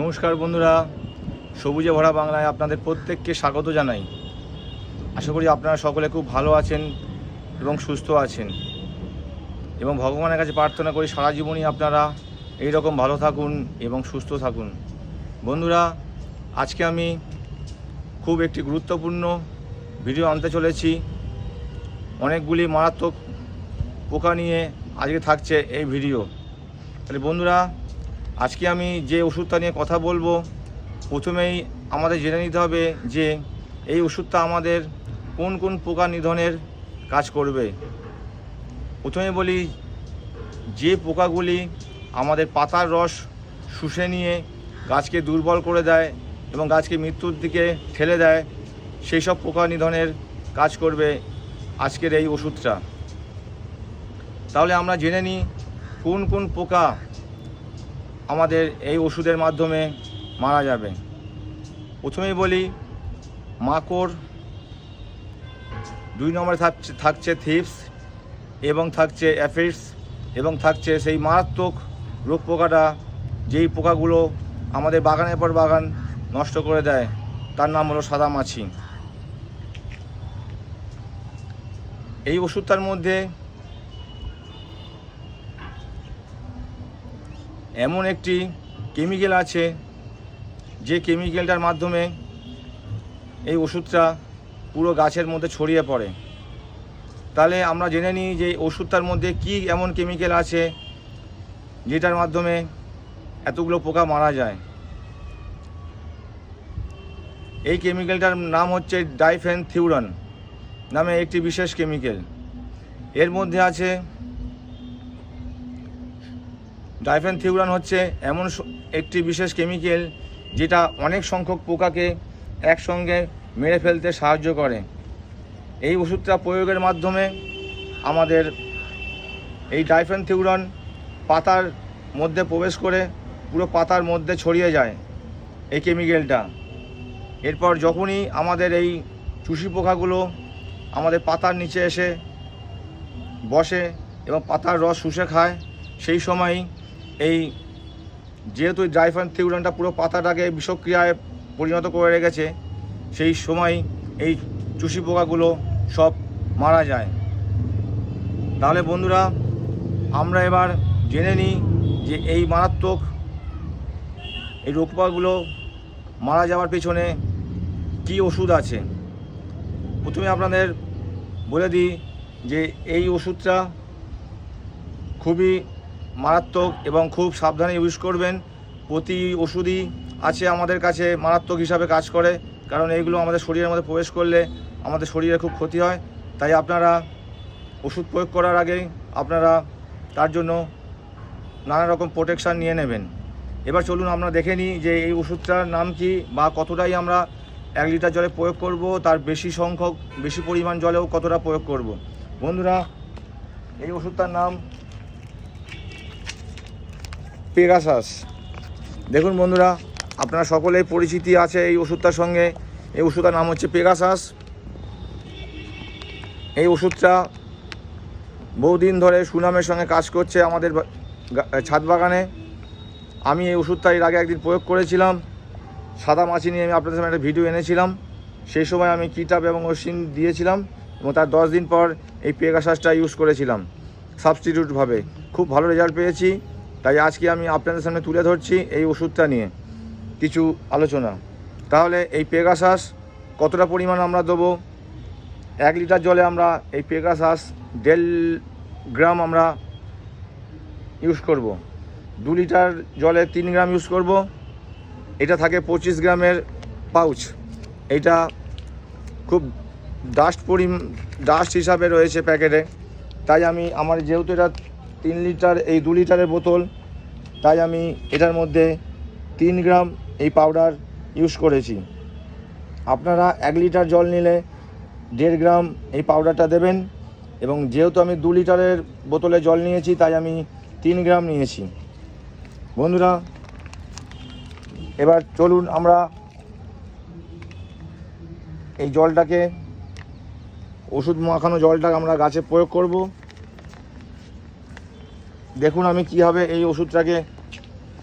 নমস্কার বন্ধুরা, সবুজে ভরা বাংলায় আপনাদের প্রত্যেককে স্বাগত জানাই। আশা করি আপনারা সকলে খুব ভালো আছেন এবং সুস্থ আছেন। এবং ভগবানের কাছে প্রার্থনা করি সারা জীবনই আপনারা এই রকম ভালো থাকুন এবং সুস্থ থাকুন। বন্ধুরা, আজকে আমি খুব একটি গুরুত্বপূর্ণ ভিডিও আনতে চলেছি। অনেকগুলি মারাত্মক পোকা নিয়ে আজকে থাকছে এই ভিডিও। তাহলে বন্ধুরা আজকে আমি যে ওষুধটা নিয়ে কথা বলব, প্রথমেই আমাদের জেনে নিতে হবে যে এই ওষুধটা আমাদের কোন কোন পোকা নিধনের কাজ করবে। প্রথমে বলি, যে পোকাগুলি আমাদের পাতার রস শুষে নিয়ে গাছকে দুর্বল করে দেয় এবং গাছকে মৃত্যুর দিকে ঠেলে দেয়, সেই সব পোকা নিধনের কাজ করবে আজকের এই ওষুধটা। তাহলে আমরা জেনে নিই কোন কোন পোকা আমাদের এই ওষুধের মাধ্যমে মারা যাবে। প্রথমেই বলি, মাকড় দুই নম্বরে থাকছে থাকছে থিপস এবং থাকছে অ্যাফিডস এবং থাকছে সেই মারাত্মক রোগ পোকাটা, যেই পোকাগুলো আমাদের বাগানের পর বাগান নষ্ট করে দেয়, তার নাম হলো সাদা মাছি। এই ওষুধটার মধ্যে এমন একটি কেমিক্যাল আছে যে কেমিক্যালটার মাধ্যমে এই ওষুধটা পুরো গাছের মধ্যে ছড়িয়ে পড়ে। তাহলে আমরা জেনে নিই যে ওষুধটার মধ্যে কি এমন কেমিক্যাল আছে যেটার মাধ্যমে এতগুলো পোকা মারা যায়। এই কেমিক্যালটার নাম হচ্ছে ডাইফেন থিউরন নামে একটি বিশেষ কেমিক্যাল। এর মধ্যে আছে ডাইফেন থিউরান হচ্ছে এমন একটি বিশেষ কেমিক্যাল যেটা অনেক সংখ্যক পোকাকে একসঙ্গে মেরে ফেলতে সাহায্য করে। এই ওষুধটা প্রয়োগের মাধ্যমে আমাদের এই ডাইফেন থিউরন পাতার মধ্যে প্রবেশ করে, পুরো পাতার মধ্যে ছড়িয়ে যায় এই কেমিক্যালটা। এরপর যখনই আমাদের এই চুষি পোকাগুলো আমাদের পাতার নিচে এসে বসে এবং পাতার রস শুষে খায়, সেই সময়ই এই যেহেতু ড্রাইফান থিউরানটা পুরো পাতাটাকে বিষক্রিয়ায় পরিণত করে রেখেছে, সেই সময় এই চুষি পোকাগুলো সব মারা যায়। তাহলে বন্ধুরা, আমরা এবার জেনে নিই যে এই মারাত্মক এই রোগ পোকাগুলো মারা যাওয়ার পেছনে কী ওষুধ আছে। প্রথমে আপনাদের বলে দিই যে এই ওষুধটা খুবই মারাত্মক এবং খুব সাবধানে ইউজ করবেন। প্রতি ওষুধই আছে আমাদের কাছে, মারাত্মক হিসাবে কাজ করে। কারণ এইগুলো আমাদের শরীরের মধ্যে প্রবেশ করলে আমাদের শরীরে খুব ক্ষতি হয়। তাই আপনারা ওষুধ প্রয়োগ করার আগে আপনারা তার জন্য নানা রকম প্রোটেকশান নিয়ে নেবেন। এবার চলুন আমরা দেখে নিই যে এই ওষুধটার নাম কি বা কতটাই আমরা এক লিটার জলে প্রয়োগ করব, তার বেশি সংখ্যক, বেশি পরিমাণ জলেও কতটা প্রয়োগ করব। বন্ধুরা, এই ওষুধটার নাম পেগাসাস দেখুন বন্ধুরা, আপনারা সকলেই পরিচিতি আছে এই ওষুধটার সঙ্গে। এই ওষুধটার নাম হচ্ছে পেগাসাস এই ওষুধটা বহুদিন ধরে সুনামের সঙ্গে কাজ করছে আমাদের ছাদ বাগানে। আমি এই ওষুধটা এর আগে একদিন প্রয়োগ করেছিলাম। সাদা মাছি নিয়ে আমি আপনাদের সামনে একটা ভিডিও এনেছিলাম। সেই সময় আমি কিটাপ এবং ওসিন দিয়েছিলাম এবং তার দশ দিন পর এই পেগাসাসটা ইউজ করেছিলাম। সাবস্টিটিউটভাবে খুব ভালো রেজাল্ট পেয়েছি। তাই আজকে আমি আপনাদের সামনে তুলে ধরছি এই ওষুধটা নিয়ে কিছু আলোচনা। তাহলে এই পেগাসাস কতটা পরিমাণ আমরা দেবো? এক লিটার জলে আমরা এই পেগাসাস দেড় গ্রাম আমরা ইউজ করব। দু লিটার জলে তিন গ্রাম ইউজ করব। এটা থাকে পঁচিশ গ্রামের পাউচ। এটা খুব ডাস্ট পরি ডাস্ট হিসাবে রয়েছে প্যাকেটে। তাই আমি আমার যেহেতু এটা তিন লিটার, এই দু লিটারের বোতল। তাই আমি এটার মধ্যে তিন গ্রাম এই পাউডার ইউজ করেছি। আপনারা এক লিটার জল নিলে দেড় গ্রাম এই পাউডারটা দেবেন এবং যেহেতু আমি দু লিটারের বোতলে জল নিয়েছি, তাই আমি তিন গ্রাম নিয়েছি। বন্ধুরা, এবার চলুন আমরা এই জলটাকে, ওষুধ মাখানো জলটা আমরা গাছে প্রয়োগ করব। দেখুন আমি কীভাবে এই ওষুধটাকে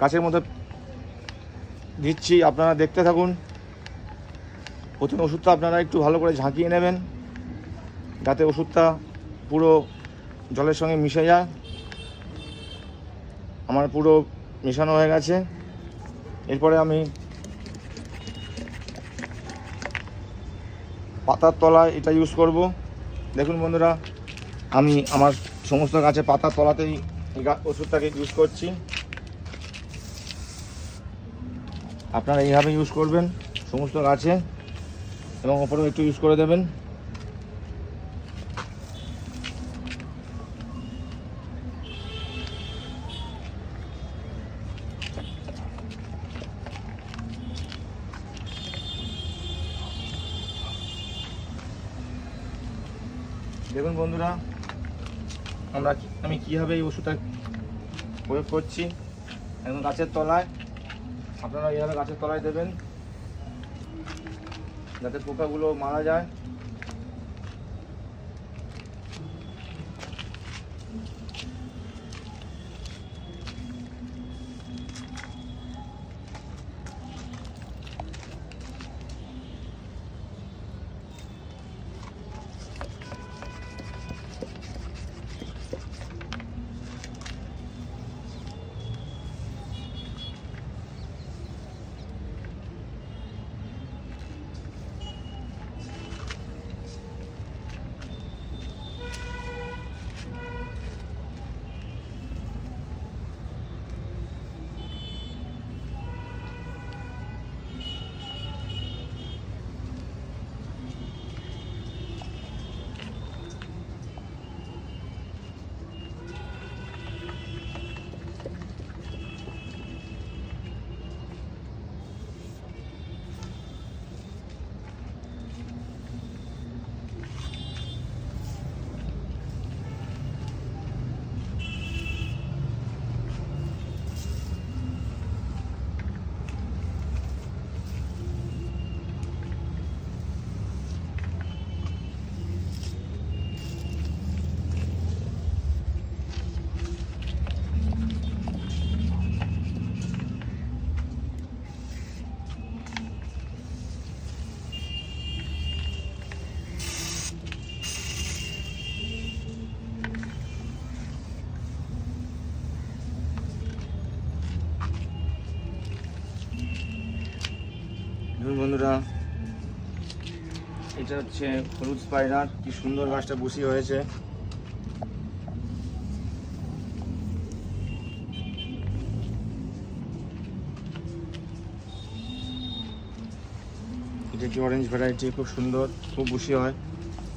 গাছের মধ্যে দিচ্ছি, আপনারা দেখতে থাকুন। প্রথমে ওষুধটা আপনারা একটু ভালো করে ঝাঁকিয়ে নেবেন, যাতে ওষুধটা পুরো জলের সঙ্গে মিশে যায়। আমার পুরো মেশানো হয়ে গেছে। এরপরে আমি পাতার তলায় এটা ইউজ করব। দেখুন বন্ধুরা, আমি আমার সমস্ত গাছে পাতার তলাতেই ওষুধটাকে ইউজ করছি। আপনারা এইভাবে ইউজ করবেন, সমস্ত গাছে, এবং ওপরেও একটু ইউজ করে দেবেন। দেখুন বন্ধুরা, আমরা আমি কীভাবে এই ওষুধটা প্রয়োগ করছি? একদম গাছের তলায়। আপনারা এইভাবে গাছের তলায় দেবেন, যাতে পোকাগুলো মারা যায়। এটা হচ্ছে হলুদ স্পাইডার কি সুন্দর গাছটা বসি হয়েছে। এটা কি অরেঞ্জ ভ্যারাইটি খুব সুন্দর, খুব বসি হয়।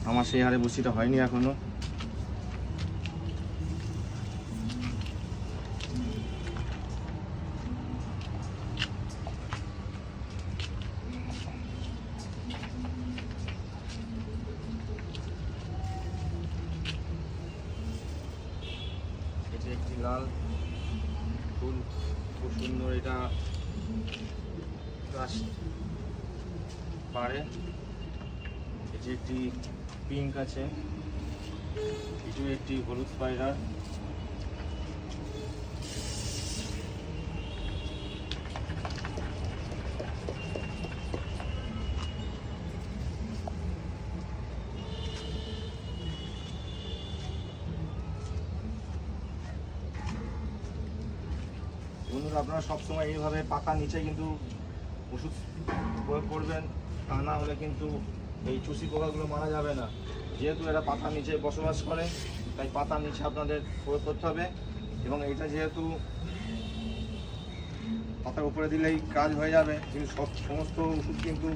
আমার সেই হারে বসিটা হয়নি এখনও। পিঙ্ক আছে। এটিও একটি হলুদ স্পাইডার বন্ধুরা, আপনারা সবসময় এইভাবে পাতা নিচে কিন্তু ওষুধ প্রয়োগ করবেন, তা না হলে কিন্তু এই চুষি পোকাগুলো মারা যাবে না। যেহেতু এরা পাতার নিচে বসবাস করে, তাই পাতার নিচে আপনাদের প্রয়োগ করতে হবে এবং এটা যেহেতু পাতার উপরে দিলেই কাজ হয়ে যাবে, কিন্তু সব, সমস্ত ওষুধ কিন্তু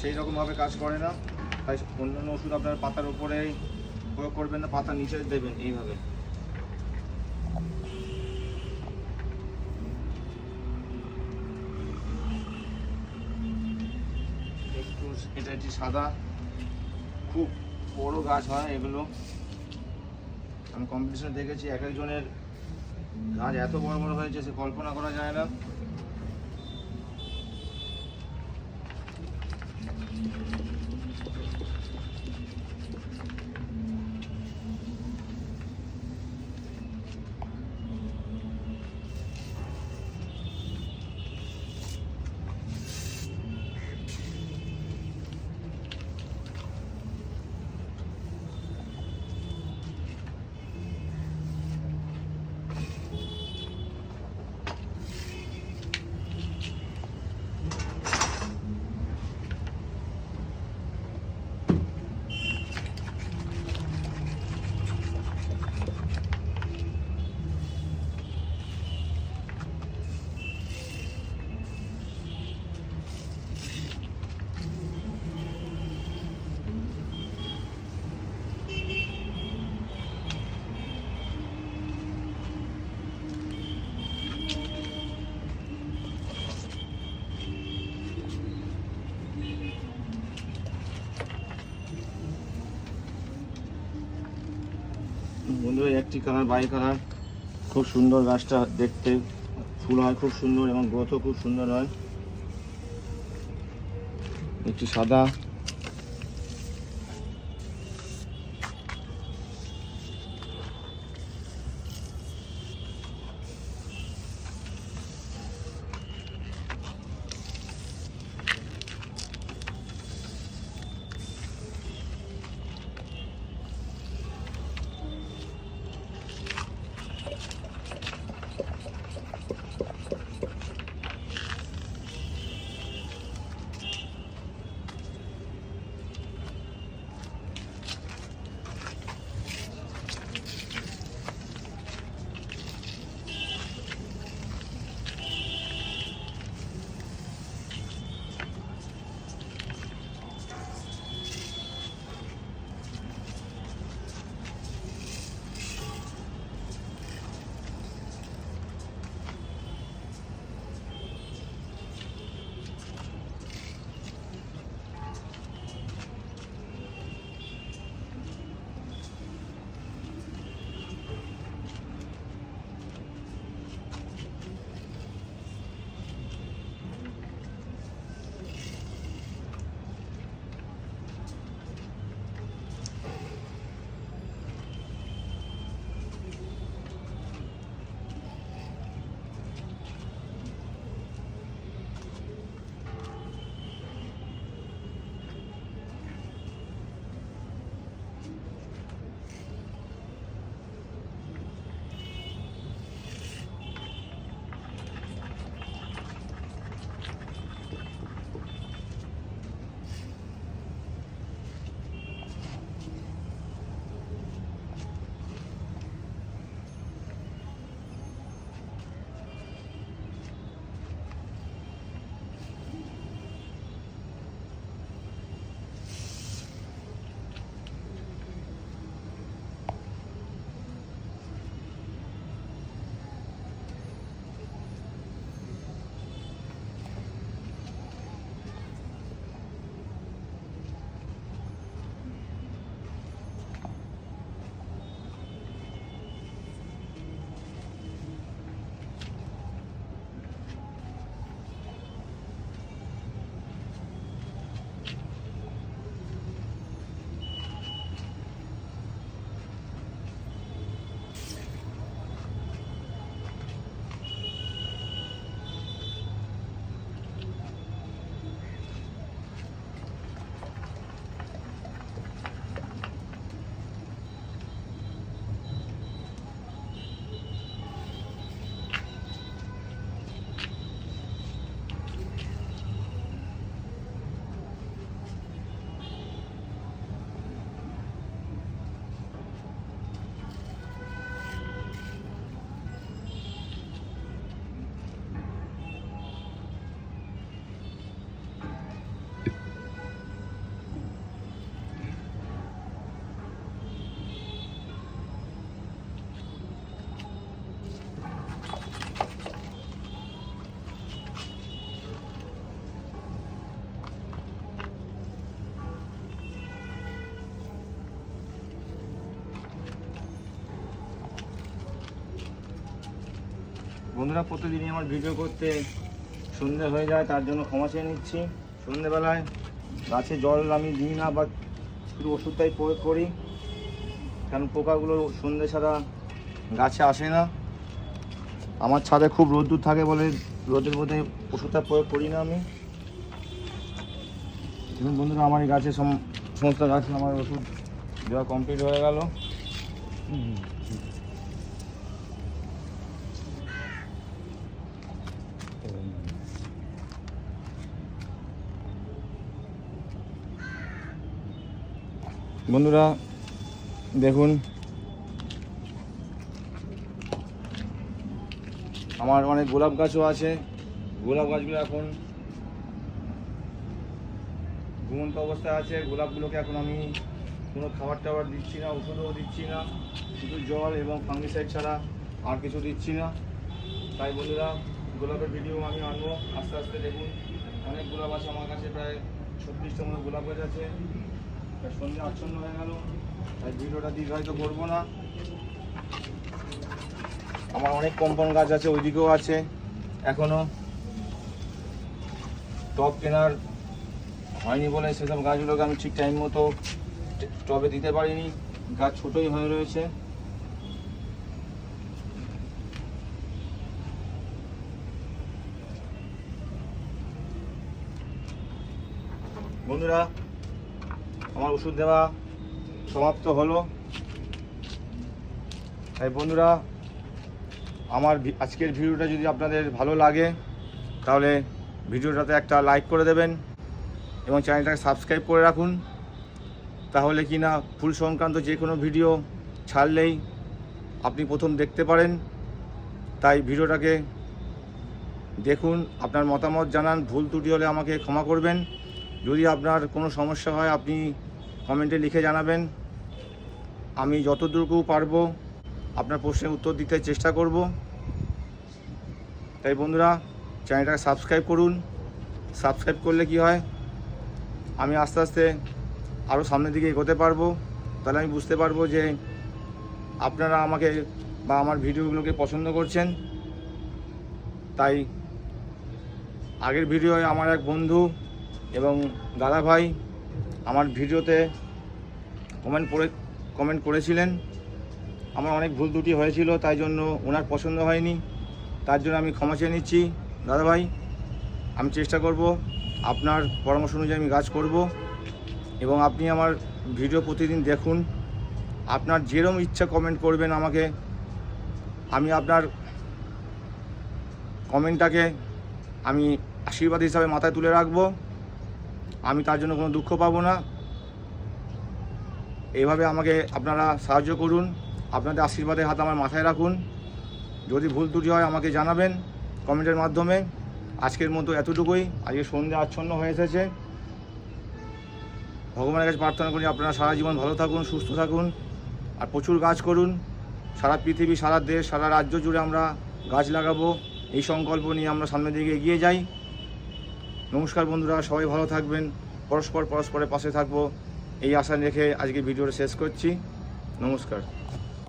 সেই রকমভাবে কাজ করে না। তাই অন্যান্য ওষুধ আপনার পাতার উপরেই প্রয়োগ করবেন না পাতার নিচে দেবেন এইভাবে। এটা একটি সাদা, খুব বড় গাছ হয় এগুলো। আমি কম্পিটিশনে দেখেছি, এক একজনের গাছ এত বড় বড় হয়েছে, সে কল্পনা করা যায় না। বন্ধুরা একটি কালার, বাই কালার। খুব সুন্দর গাছটা দেখতে। ফুল হয় খুব সুন্দর এবং গ্রোথও খুব সুন্দর হয়। একটি সাদা বন্ধুরা, প্রতিদিনই আমার ভিডিও করতে সন্ধে হয়ে যায়, তার জন্য ক্ষমা চেয়ে নিচ্ছি। সন্ধেবেলায় গাছে জল আমি দিই না বা শুধু ওষুধটাই প্রয়োগ করি, কারণ পোকাগুলো সন্ধে ছাড়া গাছে আসে না। আমার ছাদে খুব রোদ্দুর থাকে বলে রোদের মধ্যে ওষুধটা প্রয়োগ করি না আমি। দেখুন বন্ধুরা, আমার এই গাছে সম- সমস্ত গাছে আমার ওষুধ দেওয়া কমপ্লিট হয়ে গেল। বন্ধুরা, দেখুন। আমার অনেক গোলাপ গাছও আছে। গোলাপ গাছগুলো এখন ঘুমন্ত অবস্থায় আছে। গোলাপগুলোকে এখন আমি কোনো খাবার টাবার দিচ্ছি না ওষুধও দিচ্ছি না। শুধু জল এবং ফাঙ্গিসাইড ছাড়া আর কিছু দিচ্ছি না। তাই বন্ধুরা, গোলাপের ভিডিও আমি আনব। আস্তে আস্তে দেখুন, অনেক গোলাপ আছে আমার কাছে, প্রায় ছত্রিশটা মতো গোলাপ গাছ আছে। হয়ে করব না। আমার অনেক কম্পাউন্ড গাছ আছে, ওইদিকেও আছে। এখনও টব কেনার হয়নি বলে সেসব গাছগুলোকে আমি ঠিক টাইম মতো টবে দিতে পারিনি। গাছ ছোটই হয়ে রয়েছে। বন্ধুরা আমার ওষুধ দেওয়া সমাপ্ত হলো। তাই বন্ধুরা, আমার আজকের ভিডিওটা যদি আপনাদের ভালো লাগে, তাহলে ভিডিওটাতে একটা লাইক করে দেবেন এবং চ্যানেলটাকে সাবস্ক্রাইব করে রাখুন। তাহলে কি না, ফুল সংক্রান্ত যে কোনো ভিডিও ছাড়লেই আপনি প্রথম দেখতে পারেন। তাই ভিডিওটাকে দেখুন, আপনার মতামত জানান, ভুল ত্রুটি হলে আমাকে ক্ষমা করবেন। যদি আপনার কোনো সমস্যা হয়, আপনি কমেন্টে লিখে জানাবেন। আমি যতটুকু পারব আপনার প্রশ্নের উত্তর দিতে চেষ্টা করব। তাই বন্ধুরা, চ্যানেলটাকে সাবস্ক্রাইব করুন। সাবস্ক্রাইব করলে কি হয়? আমি আস্তে আস্তে আরও সামনের দিকে এগোতে পারব। তাহলে আমি বুঝতে পারব যে আপনারা আমাকে বা আমার ভিডিওগুলোকে পছন্দ করছেন। তাই আগের ভিডিওয় আমার এক বন্ধু এবং দাদা ভাই আমার ভিডিওতে কমেন্ট করে কমেন্ট করেছিলেন। আমার অনেক ভুল ত্রুটি হয়েছিল, তাই জন্য ওনার পছন্দ হয়নি। তার জন্য আমি ক্ষমা চেয়ে নিচ্ছি। দাদা ভাই আমি চেষ্টা করব, আপনার পরামর্শ অনুযায়ী আমি কাজ করব। এবং আপনি আমার ভিডিও প্রতিদিন দেখুন। আপনার যেরম ইচ্ছা কমেন্ট করবেন আমাকে। আমি আপনার কমেন্টটাকে আমি আশীর্বাদ হিসাবে মাথায় তুলে রাখব। আমি তার জন্য কোনো দুঃখ পাবো না। এইভাবে আমাকে আপনারা সাহায্য করুন। আপনাদের আশীর্বাদের হাত আমার মাথায় রাখুন। যদি ভুল ত্রুটি হয় আমাকে জানাবেন কমেন্টের মাধ্যমে। আজকের মতো এতটুকুই। আজকে সন্ধ্যা আচ্ছন্ন হয়ে এসেছে। ভগবানের কাছে প্রার্থনা করি আপনারা সারা জীবন ভালো থাকুন, সুস্থ থাকুন আর প্রচুর গাছ করুন। সারা পৃথিবী, সারা দেশ, সারা রাজ্য জুড়ে আমরা গাছ লাগাবো। এই সংকল্প নিয়ে আমরা সামনের দিকে এগিয়ে যাই। নমস্কার বন্ধুরা, সবাই ভালো থাকবেন। পরস্পর পরস্পরের পাশে থাকব। এই আশা রেখে আজকে ভিডিওটা শেষ করছি। নমস্কার।